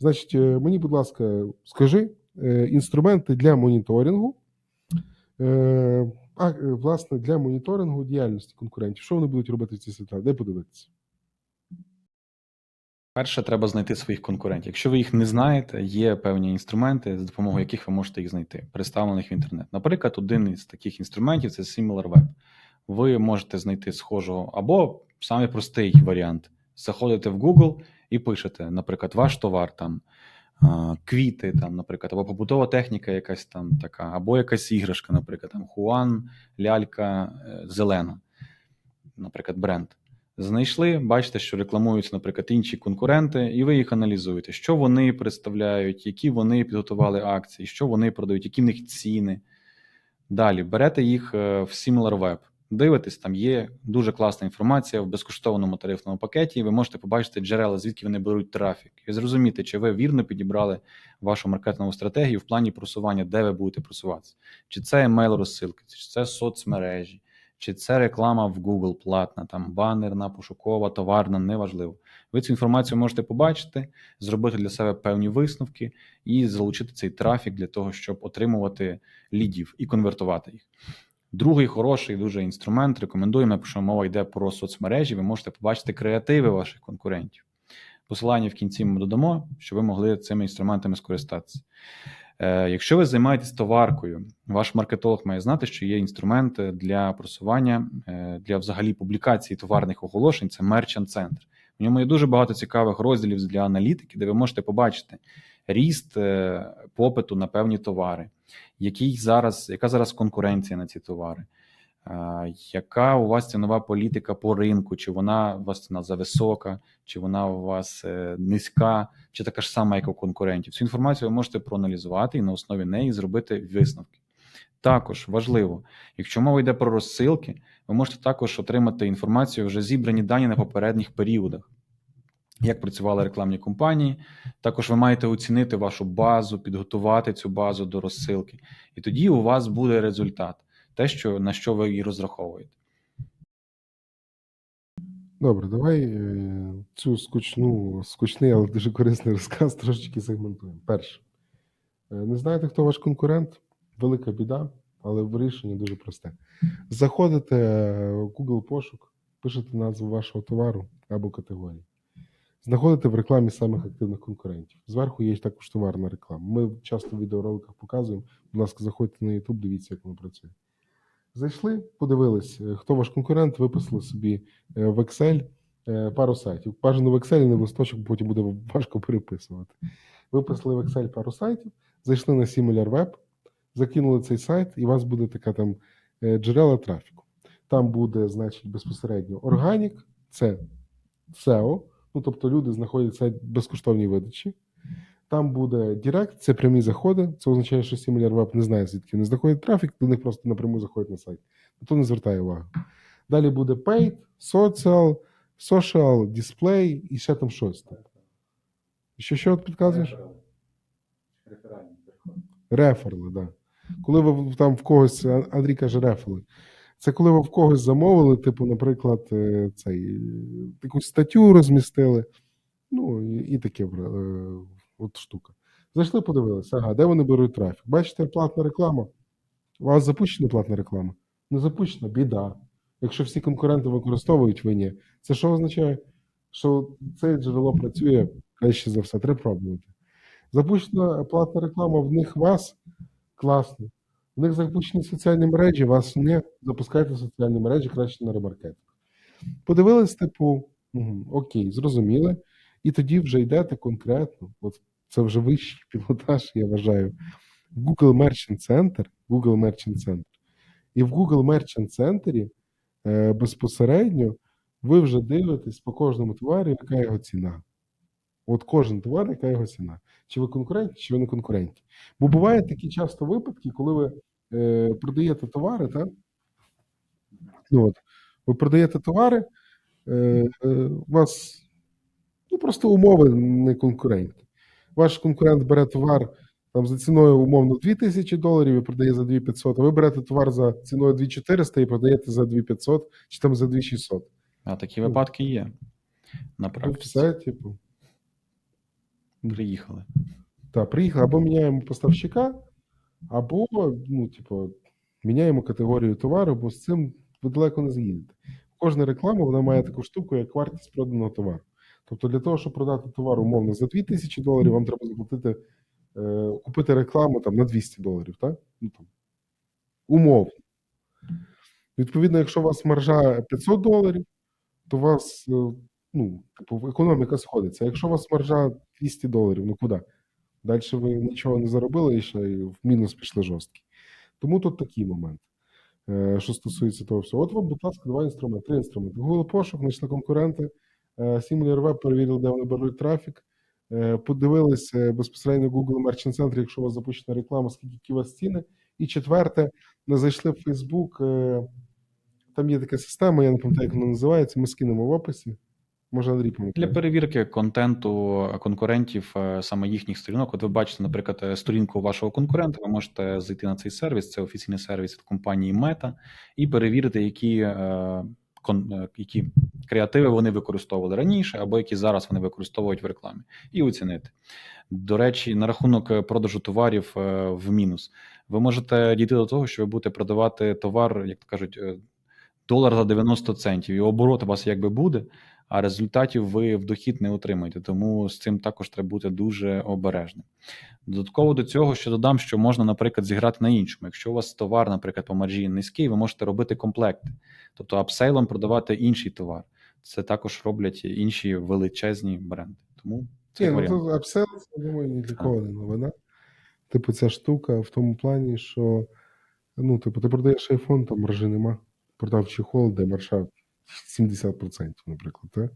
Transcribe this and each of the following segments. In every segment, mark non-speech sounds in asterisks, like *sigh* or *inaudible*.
Значить, е, мені, будь ласка, скажи е, інструменти для моніторингу, е, а, власне, для моніторингу діяльності конкурентів. Що вони будуть робити в цій ситуації? Де подивитися? Перше, треба знайти своїх конкурентів. Якщо ви їх не знаєте, є певні інструменти, за допомогою яких ви можете їх знайти, представлених в інтернет. Наприклад, один із таких інструментів це SimilarWeb. Ви можете знайти схожого або самий простий варіант. Заходите в Google і пишете, наприклад, ваш товар там. Квіти, там, наприклад, або побутова техніка, якась там така, або якась іграшка, наприклад, там Хуан, лялька е, зелена, наприклад, бренд. Знайшли, бачите, що рекламуються, наприклад, інші конкуренти, і ви їх аналізуєте, що вони представляють, які вони підготували акції, що вони продають, які в них ціни. Далі берете їх е, в SimilarWeb, дивитесь, там є дуже класна інформація в безкоштовному тарифному пакеті. і Ви можете побачити джерела, звідки вони беруть трафік, і зрозуміти, чи ви вірно підібрали вашу маркетингову стратегію в плані просування, де ви будете просуватися. Чи це емейл розсилки, чи це соцмережі, чи це реклама в Google платна, там банерна, пошукова, товарна, неважливо. Ви цю інформацію можете побачити, зробити для себе певні висновки і залучити цей трафік для того, щоб отримувати лідів і конвертувати їх. Другий хороший дуже інструмент. Рекомендуємо, якщо мова йде про соцмережі, ви можете побачити креативи ваших конкурентів. Посилання в кінці ми додамо, щоб ви могли цими інструментами скористатися. Е, Якщо ви займаєтесь товаркою, ваш маркетолог має знати, що є інструменти для просування е, для взагалі публікації товарних оголошень. Це Merchant Center. В ньому є дуже багато цікавих розділів для аналітики, де ви можете побачити ріст е, попиту на певні товари, який зараз, яка зараз конкуренція на ці товари. Яка у вас цінова політика по ринку? Чи вона у вас ціна зависока, чи вона у вас е, низька, чи така ж сама, як у конкурентів? Цю інформацію ви можете проаналізувати і на основі неї зробити висновки. Також важливо, якщо мова йде про розсилки, ви можете також отримати інформацію вже зібрані дані на попередніх періодах. Як працювали рекламні компанії, також ви маєте оцінити вашу базу, підготувати цю базу до розсилки, і тоді у вас буде результат, те, що на що ви і розраховуєте. Добре, давай е, цю скучну, скучний, але дуже корисний розказ трошечки сегментуємо. Перше, Е, не знаєте, хто ваш конкурент? Велика біда, але вирішення дуже просте. Заходите в Google пошук, пишете назву вашого товару або категорії. Знаходите в рекламі самих активних конкурентів. Зверху є також товарна реклама. Ми часто в відеороликах показуємо. Будь ласка, заходьте на YouTube, дивіться, як воно працює. Зайшли, подивились, е, хто ваш конкурент, виписали собі е, в Excel е, пару сайтів. Бажано в Excel, не в листочок, потім буде важко переписувати. Виписали в Excel пару сайтів, зайшли на SimilarWeb, закинули цей сайт, і у вас буде така там джерела трафіку. Там буде, значить, безпосередньо органік, це SEO, ну тобто люди знаходять сайт в безкоштовній видачі. Там буде Директ, це прямі заходи. Це означає, що SimilarWeb не знає, звідки не знаходить трафік, до них просто напряму заходять на сайт. Ніхто не звертає увагу. Далі буде Paid, Social, Social, Display і ще там щось. Що ще от підказуєш? Реферли, так. Да. Коли ви там в когось, Андрій каже, реферли. Це коли ви в когось замовили, типу, наприклад, е, цей, е, якусь статтю розмістили. Ну, і, і таке е, от штука. Зайшли, подивилися, ага, де вони беруть трафік? Бачите, платна реклама. У вас запущена платна реклама? Не запущена, біда. Якщо всі конкуренти використовують, ви ні. Це що означає? Що це джерело працює краще за все. Треба пробувати. Запущена платна реклама, в них вас класно. В них запущені соціальні мережі, вас не запускайте соціальні мережі краще на ремаркетинг. Подивились, типу, угу, окей, зрозуміли. І тоді вже йдете конкретно. От це вже вищий *laughs* пілотаж, я вважаю. В Google Merchant Center, Google Merchant Center. І в Google Merchant Center е, безпосередньо ви вже дивитесь по кожному товару, яка його ціна. От кожен товар, яка його ціна. Чи ви конкуренті, чи ви не конкуренті. Бо бувають такі часто випадки, коли ви е, продаєте товари, так? Ну, от, ви продаєте товари, е, е, у вас ну, просто умови не конкурентні. Ваш конкурент бере товар там, за ціною умовно 2000 доларів і продає за 2500, а ви берете товар за ціною 2400 і продаєте за 2500 чи там за 2600. А такі випадки є. На Ну, практиці. все, типу. Приїхали. Так, приїхали, або міняємо поставщика, або, ну, типу, міняємо категорію товару, бо з цим ви далеко не заїдете. Кожна реклама вона має таку штуку, як вартість проданого товару. Тобто, для того, щоб продати товар умовно за 2000 доларів, вам треба заплатити, е, купити рекламу там, на 200 доларів, так? Ну, там, умовно. Відповідно, якщо у вас маржа 500 доларів, то у вас е, ну, типу, економіка сходиться. А якщо у вас маржа 200 доларів, ну куди? Далі ви нічого не заробили і ще в мінус пішли жорсткі. Тому тут такий момент, що стосується того всього. От вам, будь ласка, два інструменти, три інструменти. Google пошук, знайшли конкуренти, е, Similar Web перевірили, де вони беруть трафік, е, подивилися безпосередньо Google Merchant Center, якщо у вас запущена реклама, скільки у вас ціни. І четверте, не зайшли в Facebook. Там є така система, я не пам'ятаю, як вона називається. Ми скинемо в описі. Може, Андрій Для перевірки контенту конкурентів, е, саме їхніх сторінок. От ви бачите, наприклад, е, сторінку вашого конкурента. Ви можете зайти на цей сервіс, це офіційний сервіс від компанії Meta, і перевірити, які, е, е, які креативи вони використовували раніше, або які зараз вони використовують в рекламі, і оцінити. До речі, на рахунок е, продажу товарів е, в мінус, ви можете дійти до того, що ви будете продавати товар, як то кажуть, е, долар за 90 центів, і оборот у вас якби буде, а результатів ви в дохід не отримаєте. Тому з цим також треба бути дуже обережним. Додатково до цього ще додам, що можна, наприклад, зіграти на іншому. Якщо у вас товар, наприклад, по маржі низький, ви можете робити комплекти, тобто апсейлом продавати інший товар. Це також роблять інші величезні бренди. Тому це Ні, ну варіант. то апсел, я думаю, ні для кого не новина. Типу, ця штука в тому плані, що ну, типу, ти продаєш iPhone, там маржи нема. Продав чехол, де маржа 70%, наприклад. Так?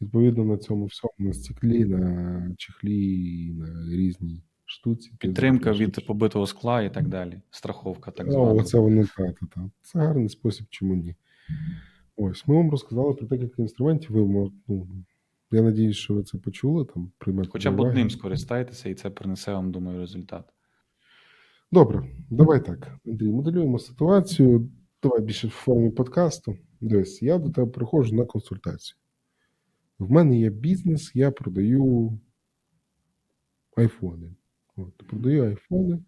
Відповідно, на цьому всьому, на стеклі, на чехлі, на різній штуці. Підтримка від побитого скла і так далі. Страховка, так О, звана. оце вони та, та, та. Це гарний спосіб, чому ні. Ось, ми вам розказали про декілька інструментів. Ви, ну, я надіюсь, що ви це почули. Там, приймете Хоча б одним скористайтеся, і це принесе вам, думаю, результат. Добре, давай так. Андрій, моделюємо ситуацію. Давай більше в формі подкасту. Дивись, я до тебе приходжу на консультацію. В мене є бізнес, я продаю айфони. От, продаю айфони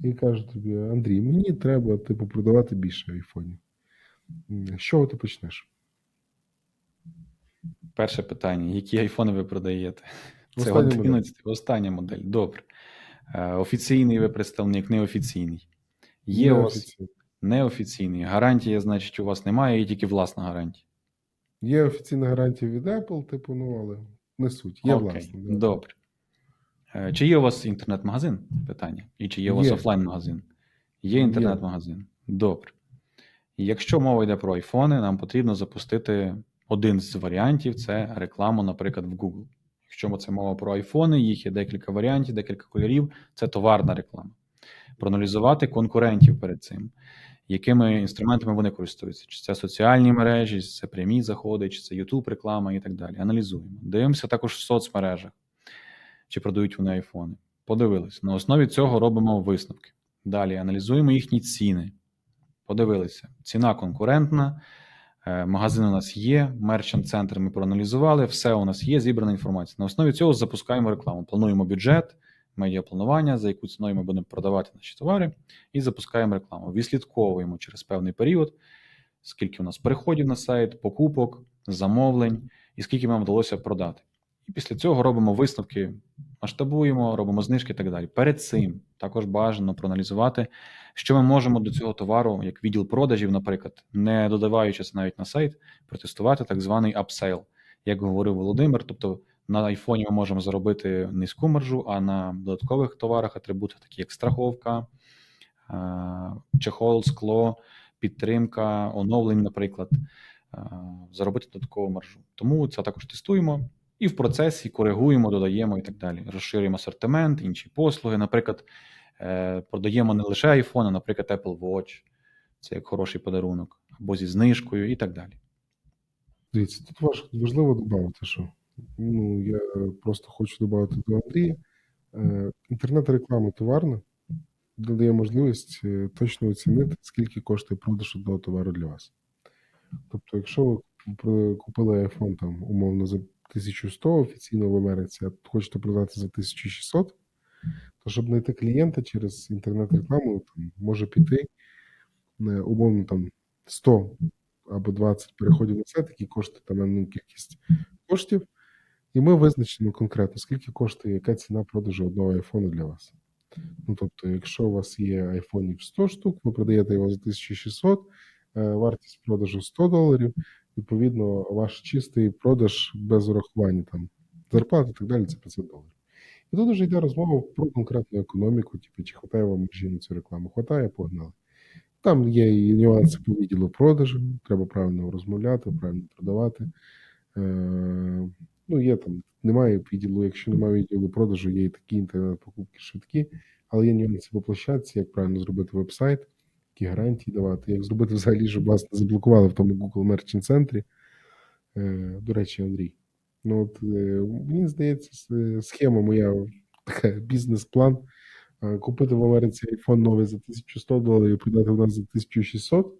і кажу тобі, Андрій, мені треба типу, продавати більше айфонів. З чого ти почнеш? Перше питання: які айфони ви продаєте? Це Остання модель. 11, остання модель. Добре. Е, Офіційний ви представник, неофіційний. Є у вас Неофіційно. Неофіційний. Гарантія, значить, у вас немає, є тільки власна гарантія. Є офіційна гарантія від Apple, типу, ну, але не суть. Є Окей, власна. да. добре. Е, Чи є у вас інтернет-магазин? Питання. І чи є у вас Є. офлайн-магазин? Є інтернет-магазин. Добре. Якщо мова йде про айфони, нам потрібно запустити один з варіантів це рекламу, наприклад, в Google. Якщо це мова про айфони, їх є декілька варіантів, декілька кольорів, це товарна реклама. Проаналізувати конкурентів перед цим, якими інструментами вони користуються, чи це соціальні мережі, чи це прямі заходи, чи це YouTube реклама і так далі. Аналізуємо. Дивимося також в соцмережах, чи продають вони айфони. Подивилися. На основі цього робимо висновки. Далі аналізуємо їхні ціни. Подивилися. Ціна конкурентна, е, магазин у нас є, мерчант центр ми проаналізували, все у нас є, зібрана інформація. На основі цього запускаємо рекламу. Плануємо бюджет, медіапланування, за яку ціною ми будемо продавати наші товари, і запускаємо рекламу. Відслідковуємо через певний період, скільки у нас переходів на сайт, покупок, замовлень і скільки нам вдалося продати. І після цього робимо висновки, масштабуємо, робимо знижки і так далі. Перед цим також бажано проаналізувати, що ми можемо до цього товару, як відділ продажів, наприклад, не додаваючи це навіть на сайт, протестувати так званий апсейл, як говорив Володимир. Тобто на айфоні ми можемо заробити низьку маржу, а на додаткових товарах атрибути, такі як страховка, е, чехол, скло, підтримка, оновлень, наприклад, е, заробити додаткову маржу. Тому це також тестуємо. І в процесі коригуємо, додаємо і так далі. Розширюємо асортимент, інші послуги. Наприклад, е, продаємо не лише iPhone, а, наприклад, Apple Watch. Це як хороший подарунок, або зі знижкою і так далі. Дивіться, тут важливо додати, що ну, я просто хочу додати до Андрія. Е, Інтернет-реклама товарна додає можливість е, точно оцінити, скільки коштує продаж одного товару для вас. Тобто, якщо ви купили iPhone там, умовно за 1100 офіційно в Америці, а хочете продати за 1600, то щоб знайти клієнта через інтернет-рекламу, може піти е, умовно там 100 або 20 переходів на сайт, які коштують там кількість коштів. І ми визначимо конкретно, скільки коштує, яка ціна продажу одного айфону для вас. Ну, тобто, якщо у вас є айфонів 100 штук, ви продаєте його за 1600, е, вартість продажу 100 доларів, відповідно, ваш чистий продаж без урахування там зарплати і так далі, це 500 доларів. І тут вже йде розмова про конкретну економіку, типу, чи хватає вам мережі на цю рекламу. Хватає, погнали. Там є і нюанси по відділу продажу, треба правильно розмовляти, правильно продавати. Ну, є там, немає відділу, якщо немає відділу продажу, є і такі інтернет-покупки швидкі, але є нюанси по як правильно зробити веб-сайт, які гарантії давати, як зробити взагалі, щоб вас не заблокували в тому Google Merchant центрі. До речі, Андрій. Ну, от, е, мені здається, схема моя, така бізнес-план. е, Купити в Америці iPhone новий за 1100 доларів, продати в нас за 1600.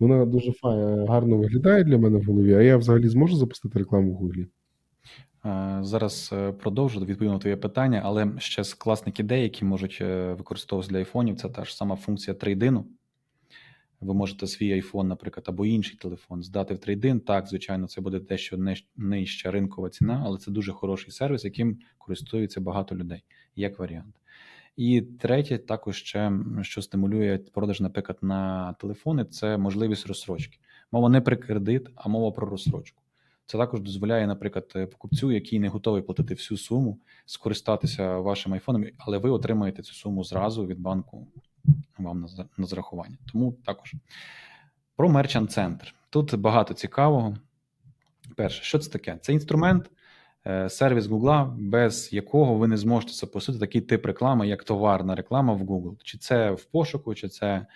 Вона дуже фай, гарно виглядає для мене в голові, а я взагалі зможу запустити рекламу в Гуглі. Е, Зараз е, продовжу відповім на твоє питання, але ще з класних ідей, які можуть е, використовуватися для айфонів, це та ж сама функція трейдину. Ви можете свій айфон, наприклад, або інший телефон здати в трейдин. Так, звичайно, це буде дещо ниж- нижча ринкова ціна, але це дуже хороший сервіс, яким користується багато людей, як варіант. І третє, також ще що стимулює продаж, наприклад, на телефони, це можливість розсрочки. Мова не про кредит, а мова про розсрочку. Це також дозволяє, наприклад, е, покупцю, який не готовий платити всю суму, скористатися вашим айфоном, але ви отримаєте цю суму зразу від банку вам на, зарахування. Тому також про мерчант центр. Тут багато цікавого. Перше, що це таке? Це інструмент, е, сервіс Google, без якого ви не зможете запустити такий тип реклами, як товарна реклама в Google. Чи це в пошуку, чи це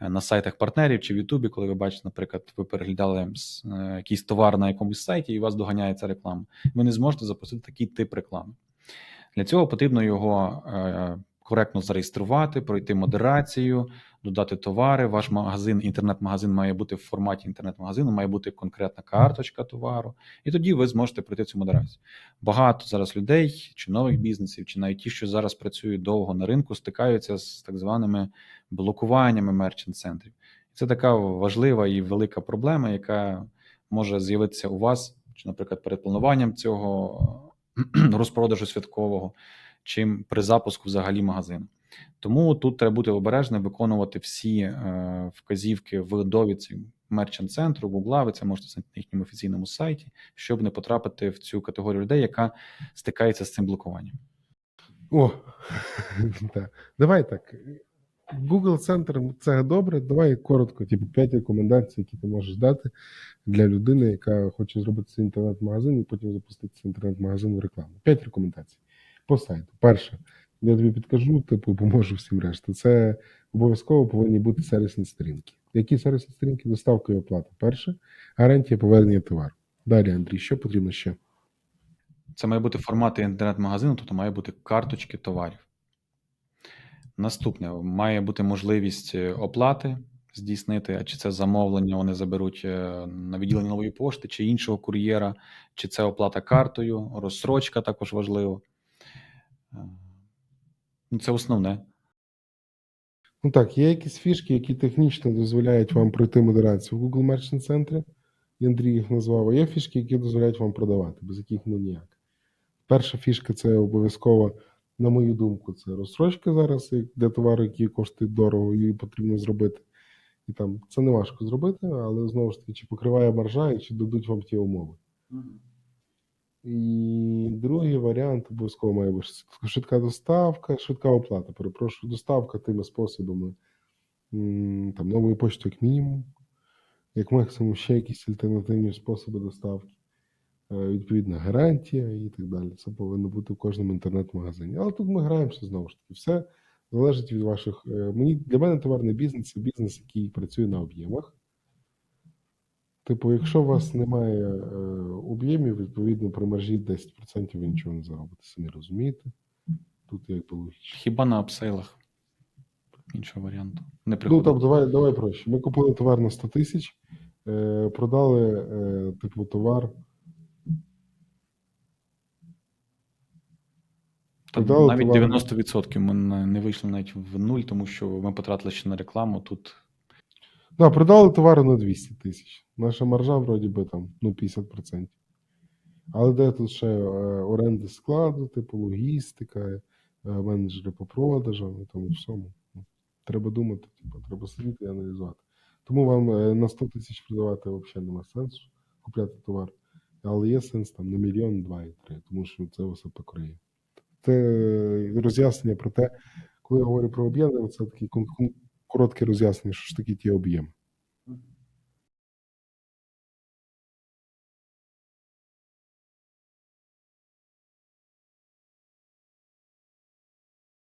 на сайтах партнерів, чи в Ютубі, коли ви бачите, наприклад, ви переглядали е, якийсь товар на якомусь сайті, і у вас доганяється реклама. Ви не зможете запустити такий тип реклами. Для цього потрібно його е, коректно зареєструвати, пройти модерацію, додати товари. Ваш магазин, інтернет-магазин має бути в форматі інтернет-магазину, має бути конкретна карточка товару, і тоді ви зможете пройти цю модерацію. Багато зараз людей, чи нових бізнесів, чи навіть ті, що зараз працюють довго на ринку, стикаються з так званими блокуваннями мерчант центрів. Це така важлива і велика проблема, яка може з'явитися у вас, чи, наприклад, перед плануванням цього розпродажу святкового, чим при запуску взагалі магазину. Тому тут треба бути обережним, виконувати всі е, вказівки в довідці мерчант центру, Гугла, ви це можете знайти на їхньому офіційному сайті, щоб не потрапити в цю категорію людей, яка стикається з цим блокуванням. О. *laughs* Давай так. Google Центр це добре. Давай коротко, типу, 5 рекомендацій, які ти можеш дати для людини, яка хоче зробити свій інтернет-магазин і потім запустити цей інтернет-магазин в рекламу. 5 рекомендацій по сайту. Перше, я тобі підкажу, типу, поможу всім решті. Це обов'язково повинні бути сервісні сторінки. Які сервісні сторінки? Доставка і оплата. Перше, гарантія повернення товару. Далі, Андрій, що потрібно ще? Це має бути формат інтернет-магазину, тобто має бути карточки товарів. Наступне має бути можливість е, оплати здійснити, а чи це замовлення вони заберуть е, на відділення нової пошти, чи іншого кур'єра, чи це оплата картою, розсрочка також важливо. Ну, це основне. Ну так, є якісь фішки, які технічно дозволяють вам пройти модерацію в Google Merchant центрі. І Андрій їх назвав. А є фішки, які дозволяють вам продавати, без яких ну ніяк. Перша фішка це обов'язково, на мою думку, це розстрочка зараз, де товари, які коштують дорого, її потрібно зробити. І там це не важко зробити, але знову ж таки, чи покриває маржа і чи дадуть вам ті умови. І другий варіант обов'язково має бути швидка доставка, швидка оплата. Перепрошую, доставка тими способами. Там новою поштою, як мінімум, як максимум ще якісь альтернативні способи доставки. Е, Відповідна гарантія і так далі. Це повинно бути в кожному інтернет-магазині. Але тут ми граємося знову ж таки. Все залежить від ваших. е, Мені для мене товарний бізнес це бізнес, який працює на об'ємах. Типу, якщо у вас немає е, об'ємів, відповідно при маржі 10% ви нічого не заробите, самі розумієте. Тут як логічно. Хіба на апсейлах? Іншого варіанту. Не ну, приходить. Ну, там, давай давай проще. Ми купили товар на 100 тисяч, е, продали, е, типу, товар. Та Продали навіть товар. 90% ми не вийшли навіть в нуль, тому що ми потратили ще на рекламу тут. Да, продали товари на 200 тисяч. Наша маржа, вроді би, там, ну, 50%. Але де тут ще е, оренди складу, типу логістика, е, менеджери по продажам і тому всьому. Ну, Треба думати, типу, треба сидіти і аналізувати. Тому вам е, на 100 тисяч продавати взагалі нема сенсу купляти товар. Але є сенс там на мільйон, два і три, тому що це все покриє. Це е, роз'яснення про те, коли я говорю про об'єми, це кон- коротке роз'яснення, що ж такі ті об'єми.